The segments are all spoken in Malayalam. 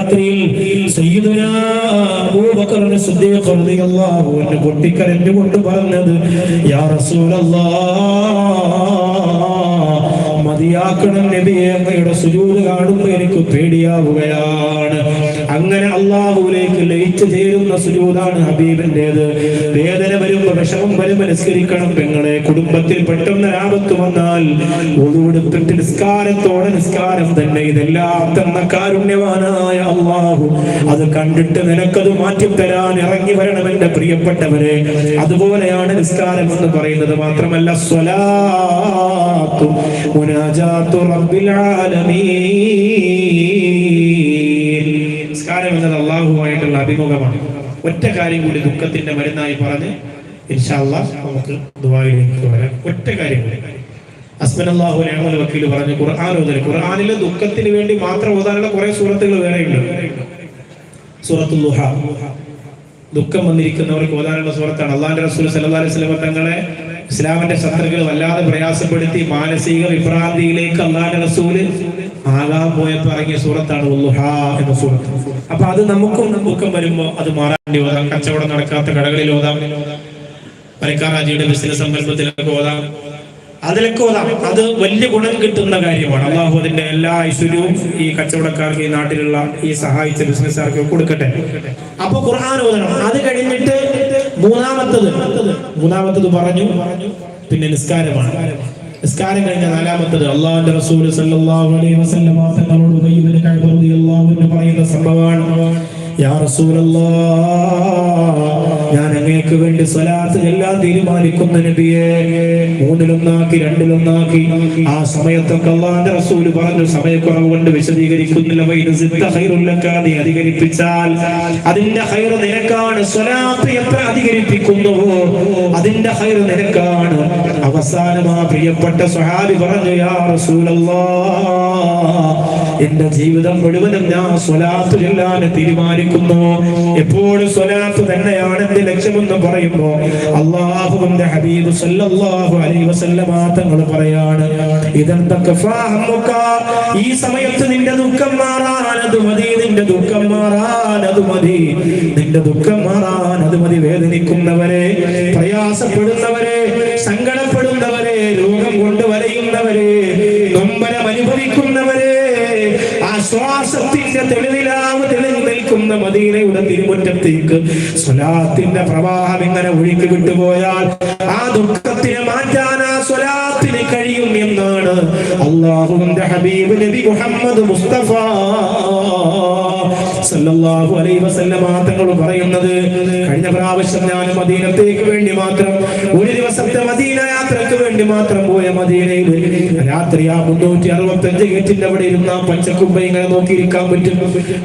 രാത്രിയിൽ പൊട്ടിക്കരഞ്ഞുകൊണ്ട് പറഞ്ഞത് യാ റസൂലല്ലാഹ് മതിയാക്കണം നബിയെ അങ്ങയുടെ സുജൂത് കാണുമ്പോൾ എനിക്ക് പേടിയാവുകയാണ്. അങ്ങനെ അള്ളാഹുലേക്ക് ലയിച്ചു ചേരുന്ന സുജൂതാണ് ഹബീബിന്റേത് വേദന വരുമ്പോ വിഷമം വരുമ്പോ നിസ്കരിക്കണം. പെങ്ങളെ കുടുംബത്തിൽ പെട്ടെന്ന് രാപത്ത് വന്നാൽ ഒതുവെടുത്തിട്ട് നിസ്കാരത്തോടെ നിസ്കാരം തന്നെ. ഇതെല്ലാം തന്ന കാരുണ്യവാനായ അള്ളാഹു. അത് കണ്ടിട്ട് നിനക്കത് മാറ്റിത്തരാൻ ഇറങ്ങി വരണം എന്റെ പ്രിയപ്പെട്ടവരെ അതുപോലെയാണ് നിസ്കാരം എന്ന് പറയുന്നത്. മാത്രമല്ല സ്വലാത്തു മുനാജാത്തു റബ്ബിൽ ആലമീൻ നിസ്കാരം എന്നത് അള്ളാഹുമായിട്ടുള്ള അഭിമുഖമാണ്. ഒറ്റ കാര്യം കൂടി ദുഃഖത്തിന്റെ മരുന്നായി പറഞ്ഞ് ഇൻഷാല്ല നമുക്ക് ദുബായിലേക്ക് വരാം. ഒറ്റ കാര്യം കൂടി. അസ്മനല്ലാഹു നിഅമൽ വക്കീൽ പറഞ്ഞു ഖുർആൻ ഓതൽ. ഖുർആനിലെ ദുഃഖത്തിന് വേണ്ടി മാത്രം ഓതാനുള്ള കുറെ സൂറത്തുകൾ വേറെയുണ്ട്. സൂറത്തുൽ ദുഃഖം വന്നിരിക്കുന്നവർക്ക് ഓതാനുള്ള സൂറത്താണ്. അള്ളാഹുന്റെ റസൂൽ സല്ലല്ലാഹു അലൈഹി വസല്ലം തങ്ങളെ ഇസ്ലാമിന്റെ ശത്രുക്കൾ വല്ലാതെ പ്രയാസപ്പെടുത്തി മാനസിക വിഭ്രാന്തിയിലേക്ക് അള്ളാഹിന്റെ റസൂൽ ആകാൻ പോയപ്പോ ഇറങ്ങിയ സൂറത്താണ് എന്ന സൂറത്ത്. അപ്പൊ അത് നമുക്കും ദുഃഖം വരുമ്പോ അത് മാറാണ്ടി ഓതാം. കച്ചവടം നടക്കാത്ത കടകളിൽ ഓതാം. പരക്കാറാജിയുടെ ബിസിനസ് സംരംഭത്തിലൊക്കെ ഓതാം. അതിലൊക്കെ അത് വലിയ ഗുണം കിട്ടുന്ന കാര്യമാണ്. അള്ളാഹു അതിന്റെ എല്ലാ ഐശ്വര്യവും ഈ കച്ചവടക്കാർക്ക് ഈ നാട്ടിലുള്ള ഈ സഹായിച്ച ബിസിനസ്സുകാർക്ക് കൊടുക്കട്ടെ. അപ്പൊ ഖുർആൻ ഓതണം. അത് കഴിഞ്ഞിട്ട് മൂന്നാമത്തത് മൂന്നാമത്തത് പറഞ്ഞു പിന്നെ നിസ്കാരമാണ്. നിസ്കാരം കഴിഞ്ഞ നാലാമത്തത് അള്ളാഹുന്റെ റസൂൽ സല്ലല്ലാഹു അലൈഹി വസല്ലം തങ്ങളോട് പറയുന്ന സംഭവമാണ്. ഞാൻ അങ്ങേക്ക് വേണ്ടി സ്വലാത്ത് എല്ലാം തീരുമാനിക്കുന്ന നബിയെ മൂന്നിലൊന്നാക്കി രണ്ടിലൊന്നാക്കി ആ സമയത്തൊക്കെ അള്ളാന്റെ റസൂൽ പറഞ്ഞു സമയക്കുറവ് കൊണ്ട് വിശദീകരിക്കുന്നില്ല. നീ അധികരിപ്പിച്ചാൽ അതിന്റെ ഹൈർ നിനക്കാണ്. സ്വലാത്ത് എത്ര അധികരിപ്പിക്കുന്നുവോ അതിന്റെ ഹൈർ നിനക്കാണ്. അവസാനം ആ പ്രിയപ്പെട്ട സ്വഹാബി പറഞ്ഞു യാ റസൂലല്ലാഹ് എന്റെ ജീവിതം മുഴുവനും ഞാൻ സ്വലാത്ത് ചൊല്ലാൻ തീരുമാനിക്കുന്നു. എപ്പോഴും സ്വലാത്ത് തന്നെയാണ് എന്റെ ലക്ഷ്യമെന്ന് പറയുമ്പോ അള്ളാഹുവിന്റെ ഹബീബ് സല്ലല്ലാഹു അലൈഹി വസല്ലമ തങ്ങൾ പറയാണ് ഇതെന്തൊക്കെ ഈ സമയത്ത് നിന്റെ ദുഃഖം മാറാൻ അത് മതി നിന്റെ ദുഃഖം മാറാൻ അത് മതി. നിന്റെ ദുഃഖം മാറാൻ അത് മതി വേദനിക്കുന്നവരെ പ്രയാസപ്പെടുന്നവരെ മദീനയുടെ തിരുമുറ്റത്തേക്ക് സ്വലാത്തിന്റെ പ്രവാഹം ഇങ്ങനെ ഒഴുക്കി വിട്ടുപോയാൽ ആ ദുഃഖത്തിനെ മാറ്റാൻ കഴിയും എന്നാണ് അള്ളാഹുവിന്റെ ഹബീബ് നബി മുഹമ്മദ് മുസ്തഫ. സല്ലല്ലാഹു അലൈഹി വസല്ലമ തങ്ങൾ പറയുന്നത് കഴിഞ്ഞ പ്രാവശ്യം ഞാൻ മദീനത്തേക്ക് വേണ്ടി മാത്രം ഒരു ദിവസത്തെ മദീന യാത്രയ്ക്ക് വേണ്ടി മാത്രം പോയ മദീനയിൽ രാത്രി ആ മുന്നൂറ്റി അറുപത്തി അഞ്ച് ഗേറ്റിന്റെ അവിടെ ഇരുന്ന പച്ചക്കുമ്പ ഇങ്ങനെ നോക്കിയിരിക്കാൻ പറ്റും.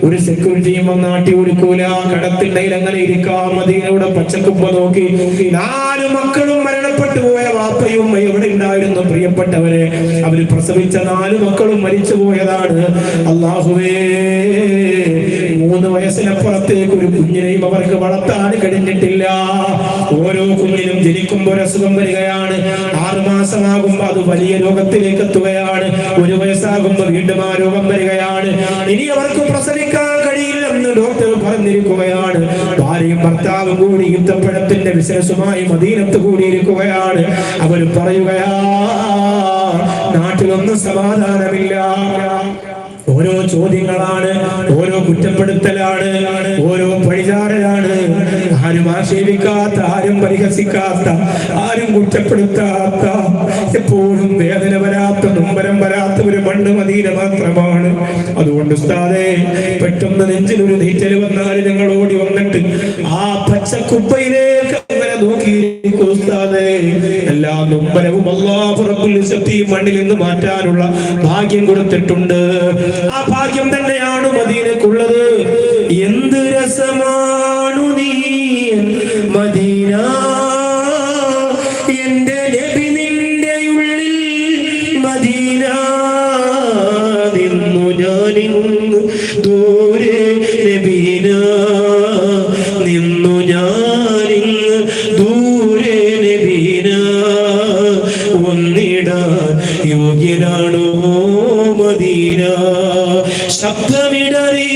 ഒരു സെക്യൂരിറ്റിയും വന്ന് ആട്ടി കൊടുക്കൂല കടത്തിണ്ടയിൽ അങ്ങനെ ഇരിക്കാം മദീനയുടെ പച്ചക്കുമ്പ നോക്കി. നാല് മക്കളും മരണപ്പെട്ടു പോയ വാപ്പയും എവിടെ ഉണ്ടായിരുന്നു പ്രിയപ്പെട്ടവരെ അവർ പ്രസവിച്ച നാല് മക്കളും മരിച്ചു പോയതാണ് അള്ളാഹുവേ മൂന്ന് വയസ്സിനപ്പുറത്തേക്ക് ഒരു കുഞ്ഞിനെയും അവർക്ക് വളർത്താൻ കഴിഞ്ഞിട്ടില്ല. ഓരോ കുഞ്ഞിനും ജനിക്കുമ്പോൾ ഒരു അസുഖം വരികയാണ്. ആറുമാസമാകുമ്പോൾ അത് വലിയ രോഗത്തിലേക്ക് എത്തുകയാണ്. ഒരു വയസ്സാകുമ്പോ വീണ്ടും ആ രോഗം വരികയാണ്. ഇനി അവർക്ക് പ്രസവിക്കാൻ കഴിയില്ലെന്ന് ഡോക്ടർ പറഞ്ഞിരിക്കുകയാണ്. ഭാര്യയും ഭർത്താവും കൂടി യുദ്ധപ്പഴത്തിന്റെ വിശേഷമായി മദീനത്ത് കൂടിയിരിക്കുകയാണ്. അവർ പറയുകയാ നാട്ടിലൊന്നും സമാധാനമില്ല. ഓരോ ചോദ്യങ്ങളാണ് ഓരോ കുറ്റപ്പെടുത്തലാണ് ഓരോ പഴിചാരലാണ് ആരും ആക്ഷേപിക്കാത്ത ആരും പരിഹസിക്കാത്ത ആരും കുറ്റപ്പെടുത്താത്ത എപ്പോഴും വേദന വരാത്ത നൊമ്പരം വരാത്ത ഒരു മണ്ണ് മദീന മാത്രമാണ്. അതുകൊണ്ട് ഉസ്താദേ പെട്ടെന്ന് നെഞ്ചിൽ ഒരു നീറ്റൽ വന്നാൽ ഞങ്ങൾ ഓടി വന്നിട്ട് ആ പച്ചക്കുപ്പയിലേക്ക് അങ്ങനെ നോക്കിയിരിക്കും. ഉസ്താദേ എല്ലാ നൊമ്പരവും അള്ളാഹു റബ്ബുൽ ഇസ്സത്ത് മണ്ണിൽ നിന്ന് മാറ്റാനുള്ള ഭാഗ്യം കൊടുത്തിട്ടുണ്ട്. ആ ഭാഗ്യം തന്നെയാണ് മദീനക്കുള്ളത്. എന്ത് യോഗ്യനാണോ മദീന? ശബ്ദമിടറി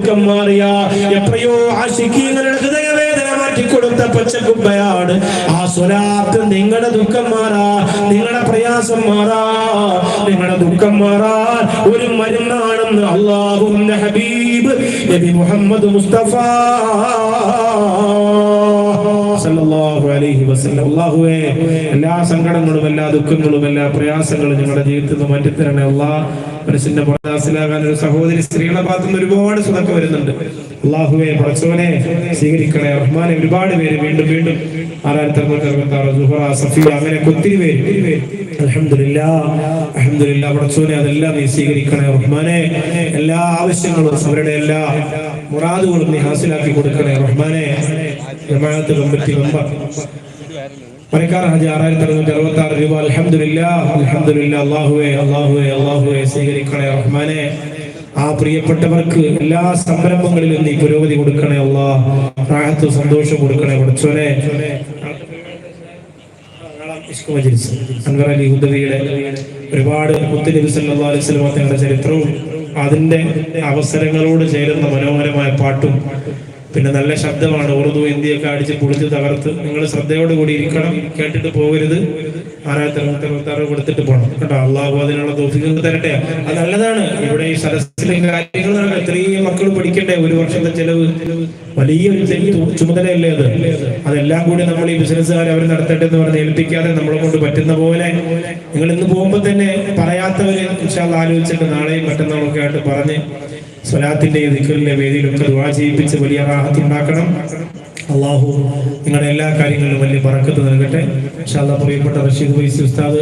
ദുഃഖം മാറിയ എത്രയോ ആശിക്കീങ്ങളുടെ ഹൃദയവേദന മാറ്റിക്കൊടുത്ത പച്ചക്കുമ്പയാണ് ആ സ്വലാത്ത് നിങ്ങളുടെ ദുഃഖം മാറാ നിങ്ങളുടെ പ്രയാസം മാറാ നിങ്ങളുടെ ദുഃഖം മാറാ. ഒരു മരുന്നാണെന്ന് അള്ളാഹു ഹബീബ് നബി മുഹമ്മദ് മുസ്തഫ സല്ലല്ലാഹു അലൈഹി വസല്ലം. അല്ലാഹുവേ എല്ലാ സങ്കടങ്ങളും എല്ലാ ദുഃഖങ്ങളും എല്ലാ പ്രയാസങ്ങളും ഞങ്ങളുടെ ജീവിതത്തിൽ നിന്ന് മാറ്റിത്തരണേ അല്ലാ മനസ്സിന്റെ മനസ്സിലാകാൻ ഒരു സഹോദരി സ്ത്രീകളുടെ ഭാഗത്തുനിന്ന് ഒരുപാട് സുഖം വരുന്നുണ്ട്. അള്ളാഹുവെ പടച്ചവനെ സ്വീകരിക്കണേ. റഹ്മാനെ ഒരുപാട് പേര് വീണ്ടും വീണ്ടും അങ്ങനെ ഒത്തിരി പേര്. അൽഹംദുലില്ലാ അൽഹംദുലില്ലാ പടച്ചോനെ അതെല്ലാം നീ സ്വീകരിക്കണേ. റഹ്മാനെ എല്ലാ ആവശ്യങ്ങളും അവരുടെ എല്ലാ മുറാദുകളും നീ ഹാസിലാക്കി കൊടുക്കണേ. റഹ്മാനെ ജമാഅത്ത് കമ്മിറ്റി മെമ്പർ. മരക്കാർ ഹജി ആറായിരത്തി അറുന്നൂറ്റി അറുപത്തി ആറ് രൂപ. അലഹമില്ല അലഹമില്ല അള്ളാഹുവെ അള്ളാഹുവെ അള്ളാഹുവെ സ്വീകരിക്കണേ. റഹ്മാനെ ആ പ്രിയപ്പെട്ടവർക്ക് എല്ലാ സംരംഭങ്ങളിലും നീ പുരോഗതി കൊടുക്കണേ അള്ളാഹ്. റാഹത്ത് സന്തോഷം കൊടുക്കണേ അലി ഹുദവിയുടെ ഒരുപാട് മുത്തുനബി സല്ലല്ലാഹു അലൈഹി ചരിത്രവും അതിന്റെ അവസരങ്ങളോട് ചേരുന്ന മനോഹരമായ പാട്ടും പിന്നെ നല്ല ശബ്ദമാണ്. ഉറുദു ഹിന്ദിയൊക്കെ അടിച്ച് പൊളിച്ച് തകർത്ത് നിങ്ങൾ ശ്രദ്ധയോടുകൂടി ഇരിക്കണം. കേട്ടിട്ട് പോകരുത്. ആറായിരത്തി അറുപത്തി അറുപത്തി ആറ് കൊടുത്തിട്ട് പോകണം കേട്ടോ അള്ളാഹു അതിനുള്ള തോഫിക്ക് തരട്ടെ. അത് നല്ലതാണ്. ഇവിടെ ഈ സദസ്സിലെ കാര്യങ്ങൾ നടക്കുക ഇത്രയും മക്കൾ പഠിക്കട്ടെ. ഒരു വർഷത്തെ ചെലവ്. വലിയൊരു ചെ- ചുമതലയല്ലേ അത്? അതെല്ലാം കൂടി നമ്മൾ ഈ ബിസിനസ്സുകാർ അവർ നടത്തട്ടെ എന്ന് പറഞ്ഞ് ഏൽപ്പിക്കാതെ നമ്മളെ കൊണ്ട് പറ്റുന്ന പോലെ നിങ്ങൾ ഇന്ന് പോകുമ്പോൾ തന്നെ പറയാത്തവര് ഇൻഷാല്ല ആലോചിച്ചിട്ട് നാളെയും മറ്റന്നാളൊക്കെ ആയിട്ട് പറഞ്ഞ് സ്വലാത്തിന്റെ ദിക്കറിന്റെ വേദിയിലൊക്കെ ദുവാ ചെയ്യിപ്പിച്ച് വലിയ റാഹത്ത് ഉണ്ടാക്കണം. അള്ളാഹു നിങ്ങളുടെ എല്ലാ കാര്യങ്ങളിലും വലിയ പറക്കത്ത് നൽകട്ടെ. ഷാദ പ്രിയപ്പെട്ട റഷീദ് വൈസ് ഉസ്താദ്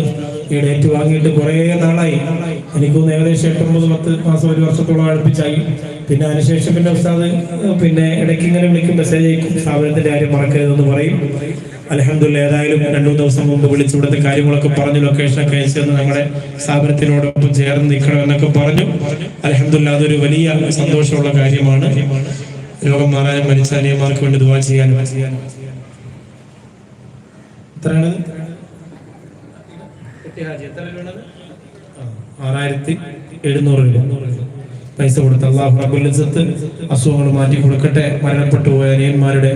ഈ ഡേറ്റ് വാങ്ങിയിട്ട് കുറേ നാളായി. എനിക്കൊന്ന് ഏകദേശം എട്ടൊമ്പത് പത്ത് മാസം ഒരു വർഷത്തോളം അടുപ്പിച്ചായി. പിന്നെ അതിനുശേഷം പിന്നെ ഉസ്താദ് പിന്നെ ഇടയ്ക്ക് ഇങ്ങനെ വിളിക്കും മെസ്സേജ് അയക്കും. സ്ഥാപനത്തിന്റെ കാര്യം മറക്കരുതെന്ന് പറയും. അലഹമില്ല ഏതായാലും രണ്ടു ദിവസം മുമ്പ് വിളിച്ച് ഇവിടുത്തെ കാര്യങ്ങളൊക്കെ പറഞ്ഞു ലൊക്കേഷനൊക്കെ അയച്ചു തന്ന് നമ്മുടെ സ്ഥാപനത്തിനോടൊപ്പം ചേർന്ന് നിൽക്കണമെന്നൊക്കെ പറഞ്ഞു. അലഹമില്ല അതൊരു വലിയ സന്തോഷമുള്ള കാര്യമാണ്. രോഗം മാറാനും മരിച്ച അനിയന്മാർക്ക് വേണ്ടി ദുവാ ചെയ്യാനും. എത്രയാണ്? ആറായിരത്തി എഴുന്നൂറ് രൂപ. പൈസ കൊടുത്ത് അള്ളാഹു റബുലിസത്ത് അസുഖങ്ങൾ മാറ്റി കൊടുക്കട്ടെ. മരണപ്പെട്ടു പോയ അനിയന്മാരുടെ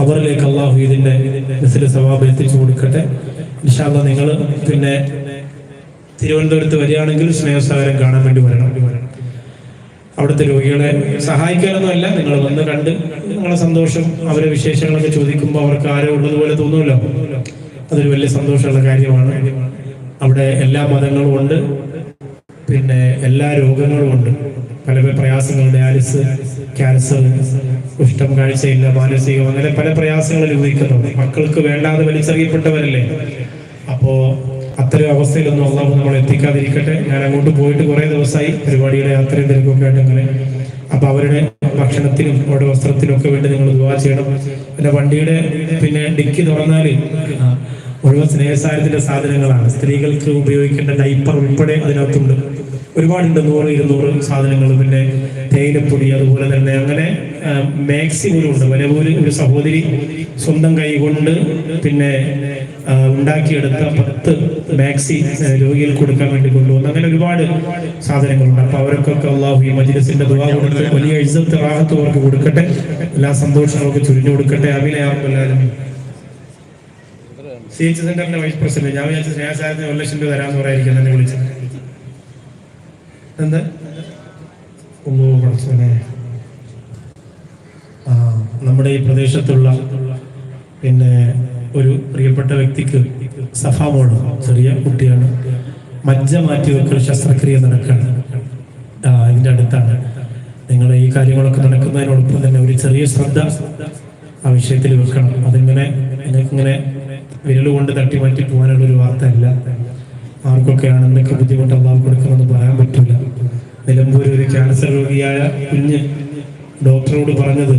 ഖബറിലേക്ക് അള്ളാഹു ഇതിന്റെ മിസിൽ സവാബ് എത്തിച്ചു കൊടുക്കട്ടെ. ഇൻഷാല്ല നിങ്ങൾ പിന്നെ തിരുവനന്തപുരത്ത് വരികയാണെങ്കിൽ സ്നേഹസാഗരം കാണാൻ വേണ്ടി വരണം. അവിടുത്തെ രോഗികളെ സഹായിക്കാനൊന്നുമല്ല. നിങ്ങൾ വന്ന് കണ്ട് നിങ്ങളെ സന്തോഷം അവരെ വിശേഷങ്ങളൊക്കെ ചോദിക്കുമ്പോൾ അവർക്ക് ആരോ ഉള്ളതുപോലെ തോന്നുമല്ലോ. അതൊരു വലിയ സന്തോഷമുള്ള കാര്യമാണ്. അവിടെ എല്ലാ മതങ്ങളും ഉണ്ട്. പിന്നെ എല്ലാ രോഗങ്ങളും ഉണ്ട്. പല പല പ്രയാസങ്ങൾ ഡയാലിസ് ക്യാൻസർ കുഷ്ഠം കാഴ്ചയില്ല മാനസികം അങ്ങനെ പല പ്രയാസങ്ങൾ അനുഭവിക്കുന്നുണ്ട്. മക്കൾക്ക് വേണ്ടാതെ വലിച്ചെറിയപ്പെട്ടവരല്ലേ? അപ്പോ അത്തരം അവസ്ഥയിലൊന്നും അള്ളാഹു നമ്മൾ എത്തിക്കാതിരിക്കട്ടെ. ഞാൻ അങ്ങോട്ട് പോയിട്ട് കുറെ ദിവസമായി പരിപാടിയുടെ യാത്രയും തിരക്കൊക്കെ ആയിട്ട് അങ്ങനെ അപ്പൊ അവരുടെ ഭക്ഷണത്തിനും അവരുടെ വസ്ത്രത്തിനും ഒക്കെ വേണ്ടി നിങ്ങൾ ദുവാ ചെയ്യണം. പിന്നെ വണ്ടിയുടെ പിന്നെ ഡിക്കി തുറന്നാൽ മുഴുവൻ സ്നേഹസാരത്തിന്റെ സാധനങ്ങളാണ്. സ്ത്രീകൾക്ക് ഉപയോഗിക്കേണ്ട ഡൈപ്പർ ഉൾപ്പെടെ അതിനകത്തുണ്ട്. ഒരുപാടുണ്ട് നൂറ് ഇരുന്നൂറ് സാധനങ്ങൾ പിന്നെ തേയിലപ്പൊടി അതുപോലെ തന്നെ അങ്ങനെ മാക്സിമുണ്ട് വലപൂര് ഒരു സഹോദരി സ്വന്തം കൈകൊണ്ട് പിന്നെ ഉണ്ടാക്കിയെടുത്ത പത്ത് മാക്സി രോഗികൾ കൊടുക്കാൻ വേണ്ടി കൊണ്ടുവന്നു അങ്ങനെ ഒരുപാട് സാധനങ്ങളുണ്ട്. അപ്പൊ അവർക്കൊക്കെ അള്ളാഹു ഈ മജിലസിന്റെ ദുവാ കൊടുത്ത് വലിയ എഴുതത്തെ റാഹത്ത് അവർക്ക് കൊടുക്കട്ടെ. എല്ലാ സന്തോഷങ്ങളൊക്കെ ചുരിഞ്ഞു കൊടുക്കട്ടെ. അഭിനയാർക്കെല്ലാവരും സി എച്ച് സെന്ററിന്റെ വൈസ് പ്രസിഡന്റ് ഞാൻ വിചാരിച്ച സ്നേഹസാരത്തിന് ഒരു ലക്ഷം രൂപ തരാമെന്ന് പറയായിരിക്കും എന്നെ വിളിച്ചത് എന്താ? ഒന്നോ പഠിച്ചോനെ ആ നമ്മുടെ ഈ പ്രദേശത്തുള്ള പിന്നെ ഒരു പ്രിയപ്പെട്ട വ്യക്തിക്ക് സഫാമോൾ ചെറിയ കുട്ടിയാണ്. മജ്ജ മാറ്റി വെക്കൽ ശസ്ത്രക്രിയ നടക്കുകയാണ് അതിന്റെ അടുത്താണ്. നിങ്ങൾ ഈ കാര്യങ്ങളൊക്കെ നടക്കുന്നതിനോടൊപ്പം തന്നെ ഒരു ചെറിയ ശ്രദ്ധ ആ വിഷയത്തിൽ വെക്കണം. അതിങ്ങനെ നിങ്ങൾക്കിങ്ങനെ വിരലുകൊണ്ട് തട്ടി മാറ്റി പോകാനുള്ള ഒരു വാർത്ത അല്ല. ആർക്കൊക്കെയാണ് എന്തൊക്കെ ബുദ്ധിമുട്ട് അള്ളാഹു കൊടുക്കുമെന്ന് പറയാൻ പറ്റില്ല. നിലമ്പൂർ ഒരു ക്യാൻസർ രോഗിയായ കുഞ്ഞ് ഡോക്ടറോട് പറഞ്ഞത്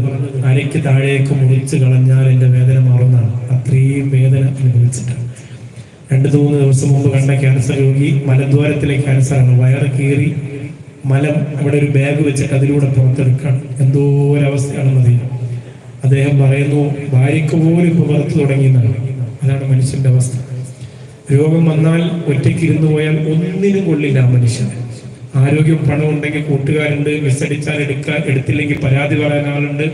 അരയ്ക്ക് താഴേക്ക് മുറിച്ച് കളഞ്ഞാൽ എന്റെ വേദന മാറുന്നതാണ് അത്രയും വേദന അനുഭവിച്ചിട്ടാണ് രണ്ടു മൂന്ന് ദിവസം മുമ്പ് കണ്ട ക്യാൻസർ രോഗി മലദ്വാരത്തിലെ ക്യാൻസറാണ്. വയറ് കീറി മലം അവിടെ ഒരു ബാഗ് വെച്ചിട്ട് അതിലൂടെ പുറത്തെടുക്കാൻ എന്തോ ഒരവസ്ഥയാണെന്ന് അറിയാം അദ്ദേഹം പറയുന്നു ഭാര്യയ്ക്ക് പോലും ഇപ്പൊ പുറത്തു തുടങ്ങിയെന്നാണ്. അതാണ് മനുഷ്യന്റെ അവസ്ഥ. രോഗം വന്നാൽ ഒറ്റയ്ക്ക് ഇരുന്നു പോയാൽ ഒന്നിനും കൊള്ളില്ല മനുഷ്യൻ ആരോഗ്യം പണം ഉണ്ടെങ്കിൽ കൂട്ടുകാരുണ്ട് മിസ്സടിച്ചാൽ എടുക്കാൻ എടുത്തില്ലെങ്കിൽ പരാതി പറയാൻ ആളുണ്ട്.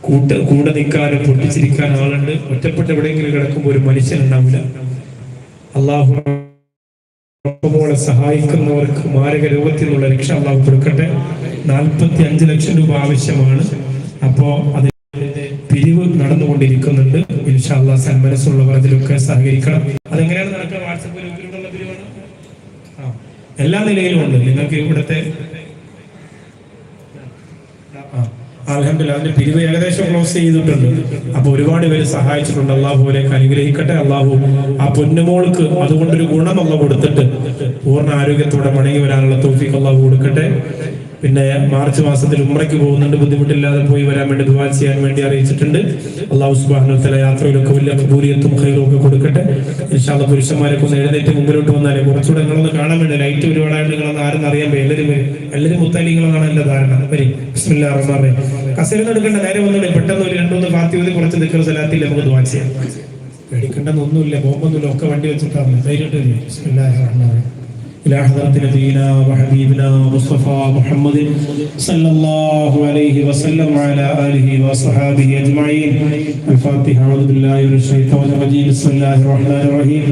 കൂട്ട് കൂടെ നിൽക്കാനും പൊട്ടിച്ചിരിക്കാൻ ആളുണ്ട്. ഒറ്റപ്പെട്ട് എവിടെയെങ്കിലും കിടക്കുമ്പോൾ ഒരു മനുഷ്യൻ ഉണ്ടാവില്ല. അള്ളാഹു െ സഹായിക്കുന്നവർക്ക് മാരക രോഗത്തിൽ നിന്നുള്ള രക്ഷ അള്ളാഹു കൊടുക്കട്ടെ. നാൽപ്പത്തി അഞ്ച് ലക്ഷം രൂപ ആവശ്യമാണ്. അപ്പോ അതിന്റെ പിരിവ് നടന്നുകൊണ്ടിരിക്കുന്നുണ്ട്. ഇൻഷാല്ലാ സന്മനസ്സുള്ളവർ അതിലൊക്കെ സഹകരിക്കണം. അതെങ്ങനെയാണ് നടക്കുക? വാട്സപ്പ് ഗ്രൂപ്പിലുള്ള പിരിവാണ് എല്ലാ നിലയിലും ഉണ്ട്. നിങ്ങൾക്ക് ഇവിടുത്തെ അലഹമില്ല പിരിവ് ഏകദേശം ക്ലോസ് ചെയ്തിട്ടുണ്ട്. അപ്പൊ ഒരുപാട് പേര് സഹായിച്ചിട്ടുണ്ട്. അള്ളാഹു അവരെയൊക്കെ അനുഗ്രഹിക്കട്ടെ. അള്ളാഹു ആ പൊന്നുമോൾക്ക് അതുകൊണ്ടൊരു ഗുണം അല്ല കൊടുത്തിട്ട് പൂർണ ആരോഗ്യത്തോടെ മടങ്ങി വരാനുള്ള തോഫിക്ക് അള്ളാഹു കൊടുക്കട്ടെ. പിന്നെ മാർച്ച് മാസത്തിൽ ഉമ്രയ്ക്ക് പോകുന്നുണ്ട് ബുദ്ധിമുട്ടില്ലാതെ പോയി വരാൻ വേണ്ടി ദുബാൻ ചെയ്യാൻ വേണ്ടി അറിയിച്ചിട്ടുണ്ട്. അള്ളാഹു സുബാഹു തല യാത്രയിലൊക്കെ വലിയ കബൂലിയത്തും ഹൈറൊക്കെ കൊടുക്കട്ടെ. ഇൻഷാല്ല പുരുഷന്മാരൊക്കെ ഒന്ന് എഴുന്നേറ്റ് മുമ്പിലോട്ട് വന്നാലേ കുറച്ചുകൂടെ നിങ്ങളൊന്ന് കാണാൻ വേണ്ടി ലൈറ്റ് ഒരുപാടായിട്ട് നിങ്ങളൊന്ന് ആരും അറിയാൻ വയ്യ എല്ലാവരും വരും എല്ലാവരും മുത്താലിങ്ങളാണ് എന്റെ ധാരണ. വരി ബിസ്മില്ലാ റഹ്മാൻ റഹീം. എടുക്കേണ്ട നേരെ വന്നോളെ. പെട്ടെന്ന് ഒരു രണ്ടൊന്ന് മതി കുറച്ച് നിൽക്കുന്ന സ്ഥലത്തിൽ നമുക്ക് ദുബാൻ ചെയ്യാം. പേടിക്കേണ്ടെന്നൊന്നുമില്ല ബോംബൊന്നുമില്ല ഒക്കെ വണ്ടി വെച്ചിട്ടാണ് ധൈര്യമായിട്ട് വരും. ബിസ്മില്ലാഹിർ റഹീം. إلى حضرة نبينا وحبيبنا مصطفى محمد صلى الله عليه وسلم وعلى آله وصحابه أجمعين الفاتحة أعوذ بالله من الشيطان الرجيم بسم الله الرحمن الرحيم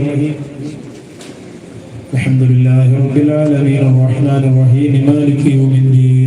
الحمد لله رب العالمين الرحمن الرحيم مالك يوم الدين